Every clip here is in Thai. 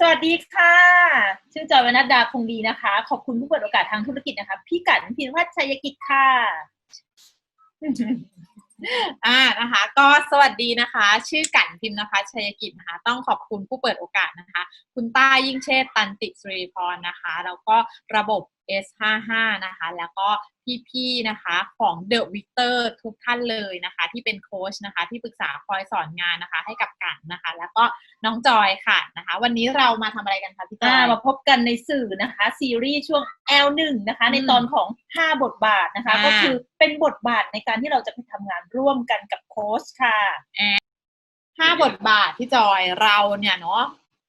สวัสดีค่ะ ชื่อจอยวนัดดาคงดีนะคะ ขอบคุณผู้เปิดโอกาสทางธุรกิจนะคะ พี่กันพินวัฒชัยกิจค่ะ อ่านะคะ ก็สวัสดีนะคะ ชื่อกันพิมพ์นะคะชัยกิจนะคะ ต้องขอบคุณผู้เปิดโอกาสนะคะ คุณต้ายิ่งเชษตันติสุริพรนะคะ แล้วก็ระบบ S55 นะคะ แล้วก็พี่ๆนะคะของ The Victor ทุกท่านเลยนะคะ ที่เป็นโค้ชนะคะ ที่ปรึกษาคอยสอนงานนะคะ ให้กับกันนะคะ แล้วก็น้องจอยค่ะนะคะ วันนี้เรามาทำอะไรกันคะพี่จออ่ายมาพบกันในสื่อนะคะ ซีรีส์ช่วง L1 นะคะอืมในตอนของ 5 บทบาทนะคะอ่าก็คือเป็นบทบาทในการที่เราจะไปทำงานร่วมกันกับโค้ชค่ะห้าบทบาทที่จอยเราเนี่ยเนาะ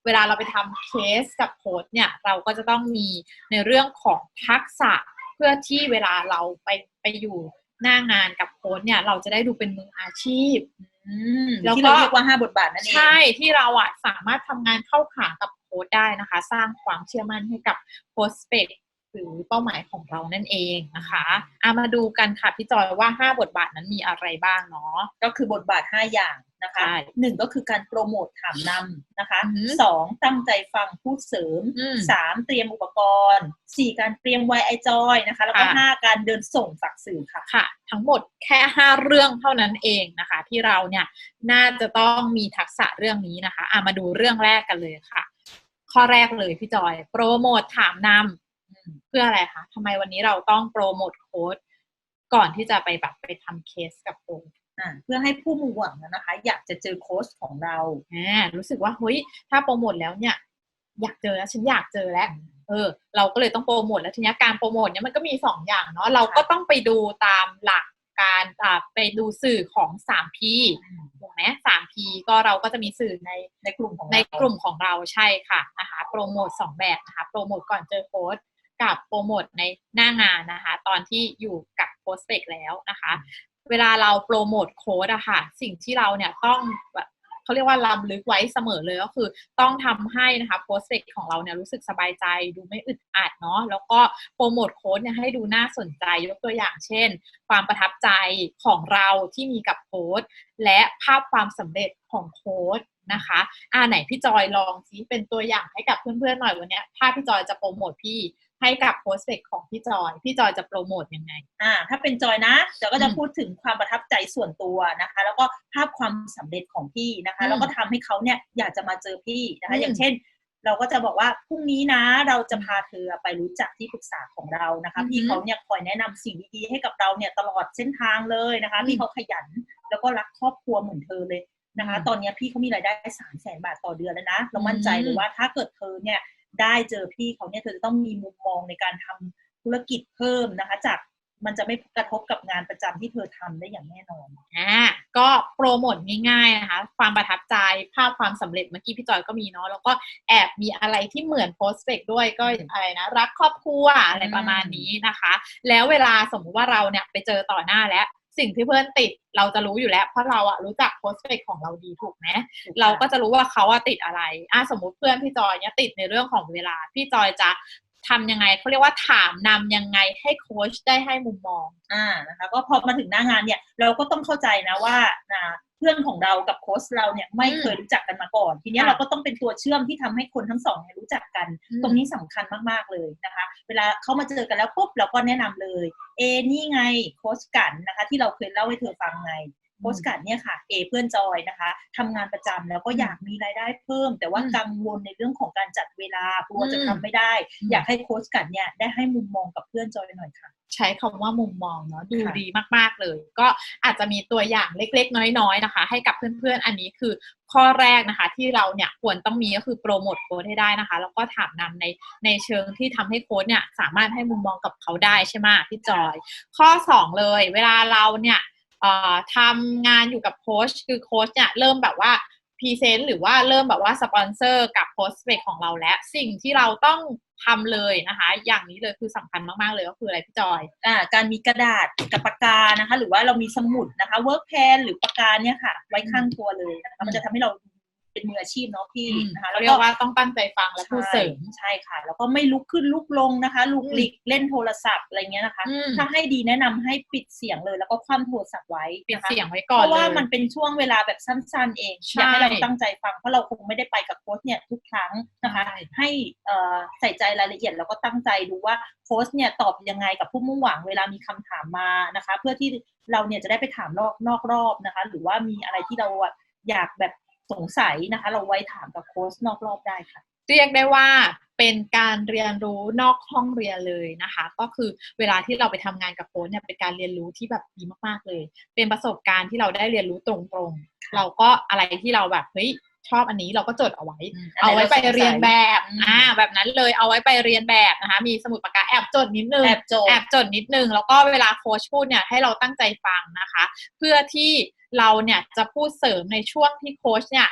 เวลาเราไปทำเคสกับโค้ชเนี่ยเราก็จะต้องมีในเรื่องของทักษะเพื่อที่เวลาเราไปไปอยู่หน้างานกับโค้ชเนี่ยเราจะได้ดูเป็นมืออาชีพอืมแล้วก็ที่เราเรียกว่า5บทบาทนั่นเองใช่ที่เราอะสามารถทำงานเข้าขากับโค้ชได้นะคะ สร้างความเชื่อมั่นให้กับโค้ชเปกหรือเป้าหมายของเรานั่นเองนะคะเอามาดูกันค่ะพี่จอยว่า 5 บทบาทนั้นมีอะไรบ้างเนาะก็คือบทบาท 5 อย่าง นะคะใช่หนึ่งก็คือการโปรโมทถามนำนะคะอือหือสองตั้งใจฟังพูดเสริมอืมสามเตรียมอุปกรณ์สี่การเตรียมไวไอจอยนะคะ แล้วก็ค่ะห้าการเดินส่งฝากสื่อค่ะค่ะ ทั้งหมดแค่5เรื่องเท่านั้นเองนะคะ ที่เราเนี่ยน่าจะต้องมีทักษะเรื่องนี้นะคะอะมาดูเรื่องแรกกันเลยค่ะ ข้อแรกเลยพี่จอย โปรโมทถามนำอืมเพื่ออะไรคะทำไมวันนี้เราต้องโปรโมทโค้ดก่อนที่จะไปแบบไปทำเคสกับโค้ดอ่า เพื่อให้ผู้มุ่งหวังนะคะ อยากจะเจอโค้ชของเราอ่ารู้สึกว่าเฮ้ยถ้าโปรโมทแล้วเนี่ย อยากเจอแล้วฉันอยากเจอแล้วเออ เราก็เลยต้องโปรโมทแล้วทีนี้การโปรโมทเนี่ยมันก็มีสองอย่างเนาะเราก็ต้องไปดูตามหลักการอ่าไปดูสื่อของ 3P ถูกไหม 3P ก็เราก็จะมีสื่อในในกลุ่มของเราในกลุ่มของเราใช่ค่ะนะคะโปรโมทสองแบบนะคะโปรโมทก่อนเจอโค้ดกับโปรโมทในหน้างานนะคะ ตอนที่อยู่กับโค้ชเปกแล้วนะคะ เวลาเราโปรโมทโค้ดอะค่ะ สิ่งที่เราเนี่ยต้องเขาเรียกว่าลำลึกไว้เสมอเลยก็คือ ต้องทำให้นะคะโพสเซกของเราเนี่ยรู้สึกสบายใจดูไม่อึดอัดเนาะแล้วก็โปรโมทโค้ดเนี่ยให้ดูน่าสนใจยกตัวอย่างเช่น ความประทับใจของเราที่มีกับโค้ดและภาพความสำเร็จของโค้ดนะคะอ่าไหนพี่จอยลองซิเป็นตัวอย่างให้กับเพื่อนๆหน่อยวันนี้ถ้าพี่จอยจะโปรโมทพี่ ให้กับโพสเซกของพี่จอย พี่จอยจะโปรโมทยังไง อ่า ถ้าเป็นจอยนะจอยก็จะอืมพูดถึงความประทับใจส่วนตัวนะคะ แล้วก็ภาพความสำเร็จของพี่นะคะอืมแล้วก็ทำให้เขาเนี่ยอยากจะมาเจอพี่นะคะอืมอย่างเช่น เราก็จะบอกว่าพรุ่งนี้นะเราจะพาเธอไปรู้จักที่ปรึกษาของเรานะคะอือหือพี่เขาเนี่ยคอยแนะนำสิ่งดีๆให้กับเราเนี่ยตลอดเส้นทางเลยนะคะอืมพี่เขาขยันแล้วก็รักครอบครัวเหมือนเธอเลยนะคะอืมตอนเนี้ยพี่เขามีรายได้สามแสนบาทต่อเดือนแล้วนะ เรามั่นใจอืมเลยว่าถ้าเกิดเธอเนี่ย ได้เจอพี่เขาเนี่ยเธอจะต้องมีมุมมองในการทำธุรกิจเพิ่มนะคะ จากมันจะไม่กระทบกับงานประจำที่เธอทำได้อย่างแน่นอนอ่าก็โปรโมทง่ายๆนะคะ ความประทับใจภาพความสำเร็จเมื่อกี้พี่จอยก็มีเนาะแล้วก็แอบมีอะไรที่เหมือนโพสเ c กด้วยก็อืมอะไรนะรักครอบครัวอะไรประมาณนี้นะคะ แล้วเวลาสมมุติว่าเราเนี่ยไปเจอต่อหน้าแล้ว สิ่งที่เพื่อนติดเราจะรู้อยู่แล้ว เพราะเราอะรู้จักโพสเฟกของเราดีถูกไหมเราก็จะรู้ว่าเขาอะติดอะไรอะสมมติเพื่อนพี่จอยเนี่ยติดในเรื่องของเวลา พี่จอยจะ ทำยังไงเขาเรียกว่าถามนำยังไงให้โค้ชได้ให้มุมมองอ่านะคะก็พอมาถึงหน้างานเนี่ยเราก็ต้องเข้าใจนะว่านะเพื่อนของเรากับโค้ชเราเนี่ยไม่เคยรู้จักกันมาก่อน ทีเนี้ยค่ะเราก็ต้องเป็นตัวเชื่อมที่ทำให้คนทั้งสองเนี่ยรู้จักกันอืมตรงนี้สำคัญมากๆเลยนะคะ เวลาเขามาเจอกันแล้วปุ๊บเราก็แนะนำเลย เอนี่ไงโค้ชกันนะคะ ที่เราเคยเล่าให้เธอฟังไง โค้ชกัดเนี่ยค่ะเอเพื่อนจอยนะคะทำงานประจำแล้วก็อยากมีรายได้เพิ่ม แต่ว่าอืมกังวลในเรื่องของการจัดเวลากลัวจะอืมทำไม่ได้อืมอยากให้โค้ชกัดเนี่ยได้ให้มุมมองกับเพื่อนจอยหน่อยค่ะใช้คำว่ามุมมองเนาะดูค่ะดีมากๆเลย ก็อาจจะมีตัวอย่างเล็กๆ น้อยๆนะคะ ให้กับเพื่อนๆ อันนี้คือข้อแรกนะคะที่เราเนี่ยควรต้องมีก็คือโปรโมทโค้ดให้ได้นะคะ แล้วก็ถามนำในในเชิงที่ทำให้โค้ดเนี่ยสามารถให้มุมมองกับเขาได้ใช่ไหมพี่จอย ข้อสองเลย เวลาเราเนี่ยเอ่อ ทำงานอยู่กับโค้ชคือโค้ชเนี่ยเริ่มแบบว่าพรีเซนต์หรือว่าเริ่มแบบว่าสปอนเซอร์กับโพสเ c กของเราแล้ว สิ่งที่เราต้องทำเลยนะคะ อย่างนี้เลยคือสำคัญมาก ๆ เลยก็คืออะไรพี่จอยอ่าการมีกระดาษกับปากกานะคะ หรือว่าเรามีสมุดนะคะเวิร์กแพนหรือปากกาเนี่ยค่ะ ไว้ข้างตัวเลยนะคะมันจะทำให้เรา เป็นมืออาชีพเนาะพี่อืมนะคะเราแล้วเรียก็กว่าต้องตั้งใจฟังและพูดเสริมใช่ค่ะ แล้วก็ไม่ลุกขึ้นลุกลงนะคะลุกอืมหลีกเล่นโทรศัพท์อะไรเงี้ยนะคะอืมถ้าให้ดีแนะนำให้ปิดเสียงเลย แล้วก็คว่ำโทรศัพท์ไว้ปิดนะคะเสียงไว้เพก่อนราะว่าเลยมันเป็นช่วงเวลาแบบสั้น ๆ เองใช่อยากให้เราตั้งใจฟังเพราะเราคงไม่ได้ไปกับโค้ชเนี่ยทุกครั้งนะคะใช่ให้เอ่อใส่ใจรายละเอียดแล้วก็ตั้งใจดูว่าโค้ชเนี่ยตอบยังไงกับผู้มุ่งหวังเวลามีคำถามมานะคะ เพื่อที่เราเนี่ยจะได้ไปถามนอกนอกรอบนะคะ หรือว่ามีอะไรที่เราอะอยากแบบ สงสัยนะคะ เราไว้ถามกับโค้ชนอกรอบได้ค่ะ เรียกได้ว่าเป็นการเรียนรู้นอกห้องเรียนเลยนะคะ ก็คือเวลาที่เราไปทำงานกับโค้ชเนี่ยเป็นการเรียนรู้ที่แบบดีมากๆเลย เป็นประสบการณ์ที่เราได้เรียนรู้ตรงๆ เราก็อะไรที่เราแบบเฮ้ย ชอบอันนี้เราก็จดเอาไว้อืมเอาไว้ไปเรียนแบบอืมอ่าแบบนั้นเลยเอาไว้ไปเรียนแบบนะคะ มีสมุดปากกาแอบจดนิดนึงแอบโจทแอย์บจดนิดนึง แล้วก็เวลาโค้ชพูดเนี่ยให้เราตั้งใจฟังนะคะ เพื่อที่เราเนี่ยจะพูดเสริมในช่วงที่โค้ชเนี่ย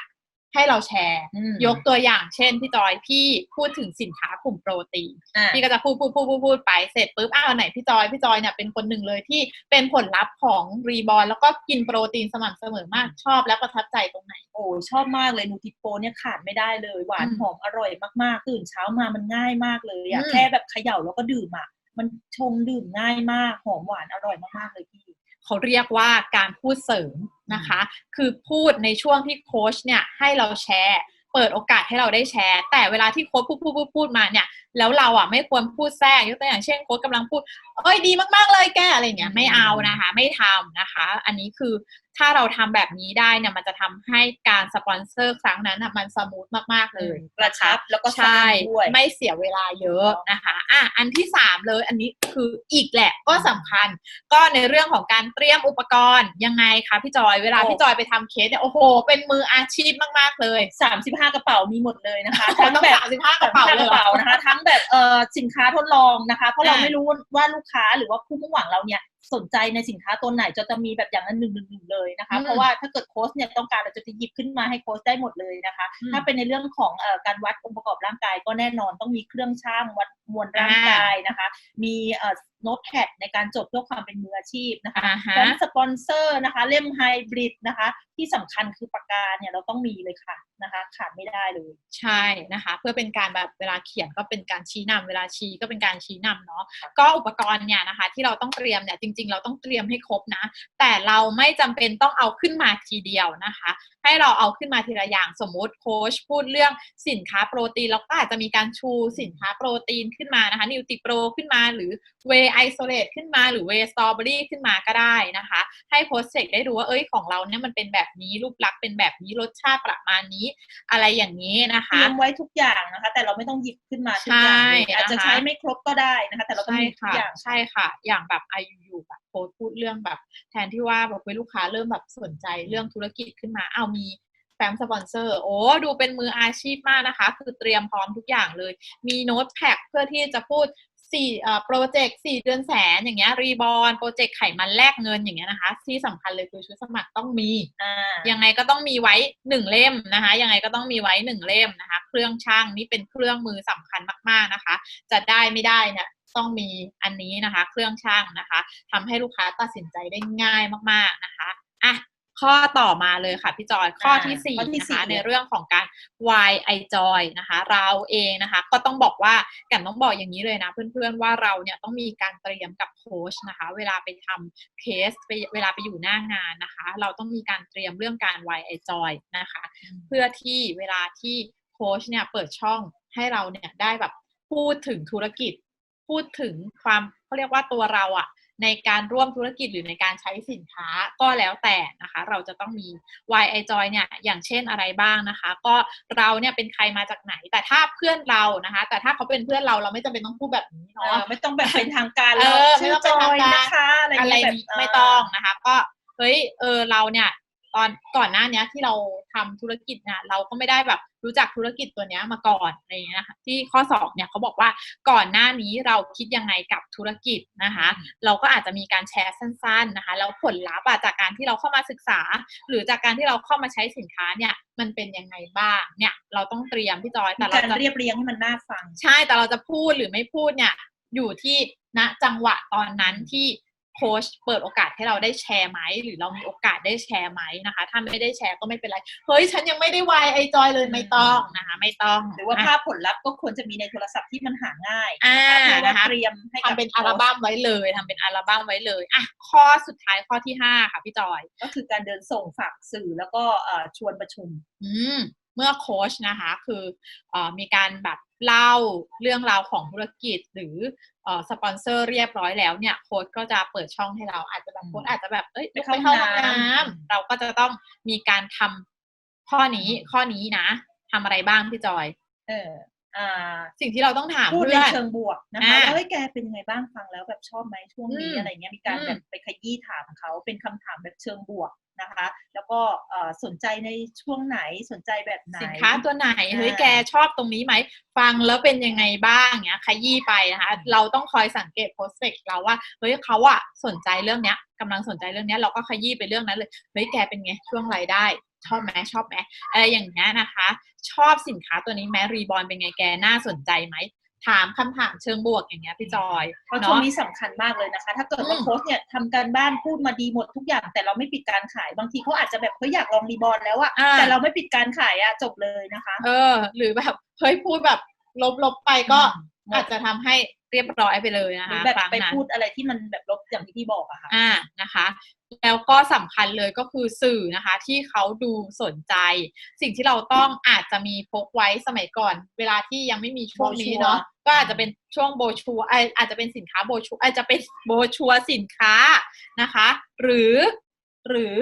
ให้เราแชร์อืมยกตัวอย่างเช่นพี่จอยพี่พูดถึงสินค้ากลุ่มโปรตีนอะพี่ก็จะพูดพูดพูดพูดพูดไปเสร็จปุ๊บอ้าวอันไหนพี่จอยพี่จอยเนี่ยเป็นคนหนึ่งเลยที่เป็นผลลัพธ์ของรีบอลแล้วก็กินโปรตีนสม่ำเสมอมากชอบและประทับใจตรงไหน โอ้ชอบมากเลยนูทิโปเนี่ยขาดไม่ได้เลยหวานอืมหอมอร่อยมากๆตื่นเช้ามามันง่ายมากเลยอะอืมแค่แบบเขย่าแล้วก็ดื่มอะมันชงดื่มง่ายมากหอมหวานอร่อยมากๆเลยพี่เขาเรียกว่าการพูดเสริม นะคะ คือพูดในช่วงที่โค้ชเนี่ยให้เราแชร์เปิดโอกาสให้เราได้แชร์ แต่เวลาที่โค้ชพูดพูดพูดพูดมาเนี่ยแล้วเราอะไม่ควรพูดแทรกยกตัวอย่างเช่นโค้ชกำลังพูดเอ้ยดีมากๆเลยแกอะไรเงี้ยไม่เอานะคะ ไม่ทำนะคะ อันนี้คือ ถ้าเราทำแบบนี้ได้เนี่ยมันจะทำให้การสปอนเซอร์ครั้งนั้นน่ะมันสมูทมากๆเลยกระชับแล้วก็ใช่สั้นด้วยไม่เสียเวลาเยอะนะคะอะอันที่สามเลยอันนี้คืออีกแหละก็สำคัญ ก็ในเรื่องของการเตรียมอุปกรณ์ยังไงคะพี่จอยเวลาโอ้พี่จอยไปทำเคสเนี่ยโอ้โห เป็นมืออาชีพมากๆเลยสามสิบห้ากระเป๋ามีหมดเลยนะคะทั้ทั้งงแบแบบบสามสิบห้ากระเป๋าสมเลสิยบเหรห้ากระอเป๋านะคะ ทั้งแบบเอ่อสินค้าทดลองนะคะเพราะเราอ่าไม่รู้ว่าลูกค้าหรือว่าผู้มุ่งหวังเราเนี่ย สนใจในสินค้าตัวไหนจะจะมีแบบอย่างนั้นหนึ่งหนึ่งหนึ่งเลยนะคะอืมเพราะว่าถ้าเกิดโค้ชเนี่ยต้องการเราจะหยิบขึ้นมาให้โค้ชได้หมดเลยนะคะอืมถ้าเป็นในเรื่องของเอ่อการวัดองค์ประกอบร่างกายก็แน่นอนต้องมีเครื่องช่างวัดมวลร่างกายนะคะ มีเอ่อ โน้ตแพดในการจดเพื่อความเป็นมืออาชีพนะคะอ่าฮะพร้อมสปอนเซอร์นะคะ เล่มไฮบริดนะคะ ที่สำคัญคือปากกาเนี่ยเราต้องมีเลยค่ะนะคะ ขาดไม่ได้เลย ใช่นะคะ เพื่อเป็นการแบบเวลาเขียนก็เป็นการชี้นำเวลาชี้ก็เป็นการชี้นำเนาะค่ะก็อุปกรณ์เนี่ยนะคะ ที่เราต้องเตรียมเนี่ยจริง ๆ เราต้องเตรียมให้ครบนะ แต่เราไม่จำเป็นต้องเอาขึ้นมาทีเดียวนะคะ ให้เราเอาขึ้นมาทีละอย่างสมมุติโค้ชพูดเรื่องสินค้าโปรตีนเราก็อาจจะมีการชูสินค้าโปรตีนขึ้นมานะคะนิวติโปรขึ้นมาหรือเวไอโซเลตขึ้นมาหรือเวสตรอเบอรี่ขึ้นมาก็ได้นะคะ ให้โค้ชเซกได้ดูว่าเอ้ยของเราเนี่ยมันเป็นแบบนี้รูปลักษณ์เป็นแบบนี้รสชาติประมาณนี้ อะไรอย่างนี้นะเตคะรียมไว้ทุกอย่างนะคะ แต่เราไม่ต้องหยิบขึ้นมาทุกอย่างเลยใช่อาจจะนะคะใช้ไม่ครบก็ได้นะคะ แต่เราต้องใช่มีทุกค่ะอย่างใช่ค่ะ อย่างแบบอายุอยู่แบบโพสต์พูดเรื่องแบบ แทนที่ว่าแบบเฮ้ยลูกค้าเริ่มแบบสนใจเรื่องธุรกิจขึ้นมาเอาวมีแฟ้มสปอนเซอร์ โอ้ ดูเป็นมืออาชีพมากนะคะ คือเตรียมพร้อมทุกอย่างเลย มีโน้ตแพ็กเพื่อที่จะพูด สี่เอ่อโปรเจกต์สี่เดือนแสนอย่างเงี้ยรีบอลโปรเจกต์ไขมันแลกเงินอย่างเงี้ยนะคะ ที่สำคัญเลยคือชุดสมัครต้องมีอ่ายังไงก็ต้องมีไว้หนึ่งเล่มนะคะ ยังไงก็ต้องมีไว้หนึ่งเล่มนะคะ เครื่องช่างนี่เป็นเครื่องมือสำคัญมาก ๆนะคะ จะได้ไม่ได้เนี่ยต้องมีอันนี้นะคะ เครื่องช่างนะคะทำให้ลูกค้าตัดสินใจได้ง่ายมาก ๆนะคะอะ ข้อต่อมาเลยค่ะพี่จอยข้อที่สี่ข้อที่นะสี่คะในเรื่องของการ why I joy นะคะ เราเองนะคะ ก็ต้องบอกว่ากันต้องบอกอย่างนี้เลยนะ เพื่อนๆว่าเราเนี่ยต้องมีการเตรียมกับโค้ชนะคะ เวลาไปทำเคสไปเวลาไปอยู่หน้างานนะคะ เราต้องมีการเตรียมเรื่องการ why I joy นะคะ เพื่อที่เวลาที่โค้ชเนี่ยเปิดช่องให้เราเนี่ยได้แบบพูดถึงธุรกิจ พูดถึงความเขาเรียกว่าตัวเราอะ ในการร่วมธุรกิจหรือในการใช้สินค้าก็แล้วแต่นะคะ เราจะต้องมี why I joy เนี่ยอย่างเช่นอะไรบ้างนะคะ ก็เราเนี่ยเป็นใครมาจากไหน แต่ถ้าเพื่อนเรานะคะ แต่ถ้าเขาเป็นเพื่อนเราเราไม่จำเป็นต้องพูดแบบนี้เอเนาะอไม่ต้องแบบเป็นทางการเออชื่อไม่จต้องอเป็นยทางการนะคะอะไรอะไรเงี้ยแบบนี้ไม่ต้องนะคะ ก็เฮ้ยเออเราเนี่ย ตอนก่อนหน้าเนี้ยที่เราทำธุรกิจเนี่ยเราก็ไม่ได้แบบรู้จักธุรกิจตัวเนี้ยมาก่อนอะไรอย่างเงี้ยนะคะที่ข้อสอบเนี่ยเขาบอกว่าก่อนหน้านี้เราคิดยังไงกับธุรกิจนะคะ เราก็อาจจะมีการแชร์สั้น ๆนะคะแล้วผลลัพธ์อะจากการที่เราเข้ามาศึกษา หรือจากการที่เราเข้ามาใช้สินค้าเนี่ยมันเป็นยังไงบ้างเนี่ยเราต้องเตรียมพี่จอยมีแต่เราการจะเรียบเรียงให้มันน่าฟัง ใช่แต่เราจะพูดหรือไม่พูดเนี่ยอยู่ที่ณจังหวะตอนนั้นที่ โค้ชเปิดโอกาสให้เราได้แชร์ไหมหรือเรามีโอกาสได้แชร์ไหมนะคะ ถ้าไม่ได้แชร์ก็ไม่เป็นไร เฮ้ย ฉันยังไม่ได้วายไอจอยเลยไม่ต้องนะคะ ไม่ต้อง หรือว่าภาพผลลัพธ์ก็ควรจะมีในโทรศัพท์ที่มันหาง่ายอ่านะคะเพื่อว่านะคะเตรียมให้กับทำเป็นอัลบั้มไว้เลยทำเป็นอัลบั้มไว้เลยอะข้อสุดท้ายข้อที่ห้าค่ะพี่จอย ก็คือการเดินส่งฝากสื่อแล้วก็เอ่อชวนประชุม อืมเมื่อโค้ชนะคะ คือเออมีการแบบ เล่าเรื่องราวของธุรกิจหรือเออสปอนเซอร์เรียบร้อยแล้วเนี่ยโค้ชก็จะเปิดช่องให้เราอาจจะแบบอืมโค้ชอาจจะแบบเอ้ยไปไปเข้าเข้าห้องน้ำน้ำเราก็จะต้องมีการทำข้อนี้ข้อนี้นะทำอะไรบ้างพี่จอย เอออ่า สิ่งที่เราต้องถามพูดในเพื่อนเชิงบวกนะคะอ่าว่าเฮ้ยแกเป็นยังไงบ้างฟังแล้วแบบชอบไหมช่วงนี้อืมอะไรเงี้ยมีการอืมแบบไปขยี้ถามเขาเป็นคำถามแบบเชิงบวกนะคะ แล้วก็เอ่อสนใจในช่วงไหนสนใจแบบไหนสินค้าตัวไหนเฮ้ยอ่าแกชอบตรงนี้ไหมฟังแล้วเป็นยังไงบ้างเนี้ยขยี้ไปนะคะเราต้องคอยสังเกตโพสเ c กเราว่าเฮ้ยเขาอะสนใจเรื่องเนี้ยกำลังสนใจเรื่องเนี้ยเราก็ขยี้ไปเรื่องนั้นเลยเฮ้ยแกเป็นไงช่วงรายได้ ชอบไหมชอบไหมอะไรอย่างเงี้ยนะคะ ชอบสินค้าตัวนี้ไหมรีบอลเป็นไงแกน่าสนใจไหมถามคำถามเชิงบวกอย่างเงี้ยพี่จอยเพราะเนอะช่วงนี้สำคัญมากเลยนะคะ ถ้าเกิดว่าอืมโค้ชเนี่ยทำการบ้านพูดมาดีหมดทุกอย่าง แต่เราไม่ปิดการขายบางทีเขาอาจจะแบบเขาอยากลองรีบอลแล้วอะอ่าแต่เราไม่ปิดการขายอะจบเลยนะคะ เออ หรือแบบเฮ้ยพูดแบบลบๆไปก็อืมอาจจะทำให้ เรียบร้อยไปเลยนะหรือคะแบบครั้งไปนั้นพูดอะไรที่มันแบบลบอย่างที่พี่บอกอะค่ะอ่านะคะ แล้วก็สำคัญเลยก็คือสื่อนะคะ ที่เขาดูสนใจ สิ่งที่เราต้องอาจจะมีพกไว้สมัยก่อน เวลาที่ยังไม่มีช่วงนี้เนาะโบชัวร์ก็อาจจะเป็นช่วงโบชัวร์อะอาจจะเป็นสินค้าโบชัวร์อาจจะเป็นโบชัวร์สินค้านะคะ หรือหรือ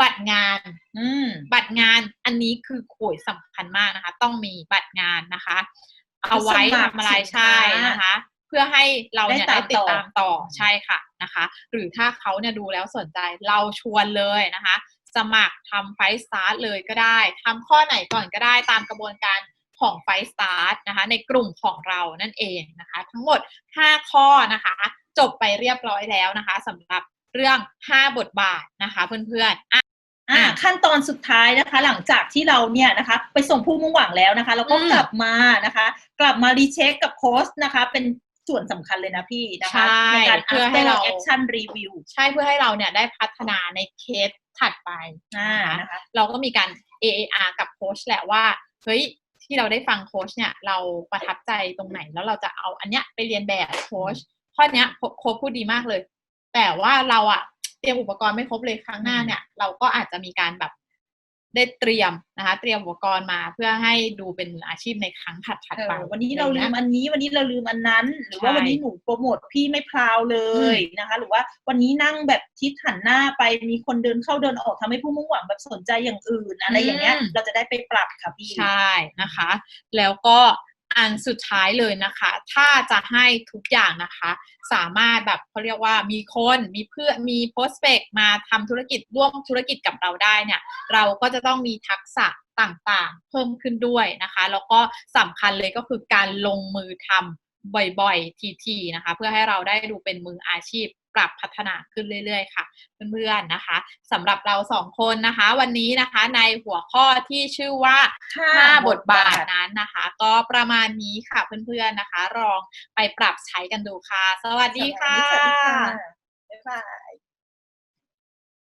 บัตรงาน อืม บัตรงานอันนี้คือโขยสำคัญมากนะคะ ต้องมีบัตรงานนะคะ เอาไว้สมัครทำอะไรสินค้าใช่นะคะ เพื่อให้เราเนี่ยได้ได้ตามติดต่อตามต่อใช่ค่ะนะคะ หรือถ้าเขาเนี่ยดูแล้วสนใจเราชวนเลยนะคะ สมัครทำไฟสตาร์ทเลยก็ได้ทำข้อไหนก่อนก็ได้ตามกระบวนการของไฟสตาร์ทนะคะในกลุ่มของเรานั่นเองนะคะ ทั้งหมด 5 ข้อนะคะ จบไปเรียบร้อยแล้วนะคะสำหรับเรื่อง 5 บทบาทนะคะเพื่อนๆ อะอ่าอะขั้นตอนสุดท้ายนะคะ หลังจากที่เราเนี่ยนะคะ ไปส่งผู้มุ่งหวังแล้วนะคะ แล้วก็อืมกลับมานะคะ กลับมารีเช็คกับโค้ชนะคะ เป็นส่วนสำคัญเลยนะพี่นะคะใช่การเพื่อให้เรา after action review ใช่เพื่อให้เราเนี่ยได้พัฒนาในเคสถัดไปอ่านะคะนะคะเราก็มีการ AAR กับโค้ชแหละว่าเฮ้ยที่เราได้ฟังโค้ชเนี่ย เราประทับใจตรงไหนแล้วเราจะเอาอันเนี้ยไปเรียนแบบโค้ชข้อเนี้ยโค้โค้ชพูดดีมากเลย แต่ว่าเราอะ เตรียมอุปกรณ์ไม่ครบเลยครั้งหน้าเนี่ย เราก็อาจจะมีการแบบได้เตรียมนะคะ เตรียมอุปกรณ์มาเพื่อให้ดูเป็นมืออาชีพในครั้งถัดเอๆไปอวันนี้เราลืมอะไรงี้ยอันนี้ วันนี้เราลืมอันนั้น หรือว่าใช่วันนี้หนูโปรโมทพี่ไม่พราวเลยนะคะ หรือว่าวันนี้นั่งแบบทิศหันหน้าไปมีคนเดินเข้าเดินออกทำให้ผู้มุ่งหวังแบบสนใจอย่างอื่น อะไรอย่างเงี้ยอืมเราจะได้ไปปรับค่ะพี่ใช่นะคะ แล้วก็ อันสุดท้ายเลยนะคะ ถ้าจะให้ทุกอย่างนะคะ สามารถแบบเขาเรียกว่ามีคนมีเพื่อนมีโพสเ c กมาทำธุรกิจร่วมธุรกิจกับเราได้เนี่ย เราก็จะต้องมีทักษะต่างๆ เพิ่มขึ้นด้วยนะคะ แล้วก็สำคัญเลยก็คือการลงมือทำ บ่อยๆ ทีๆนะคะ เพื่อให้เราได้ดูเป็นมืออาชีพปรับพัฒนาขึ้นเรื่อยๆ ค่ะ เพื่อนๆนะคะสำหรับเราสองคนนะคะ วันนี้นะคะในหัวข้อที่ชื่อว่าห้าบทบาทนั้นนะคะ ก็ประมาณนี้ค่ะเพื่อนๆนะคะลองไปปรับใช้กันดูค่ะ สวัสดีค่ะสวัสดีค่ะบ๊ายบาย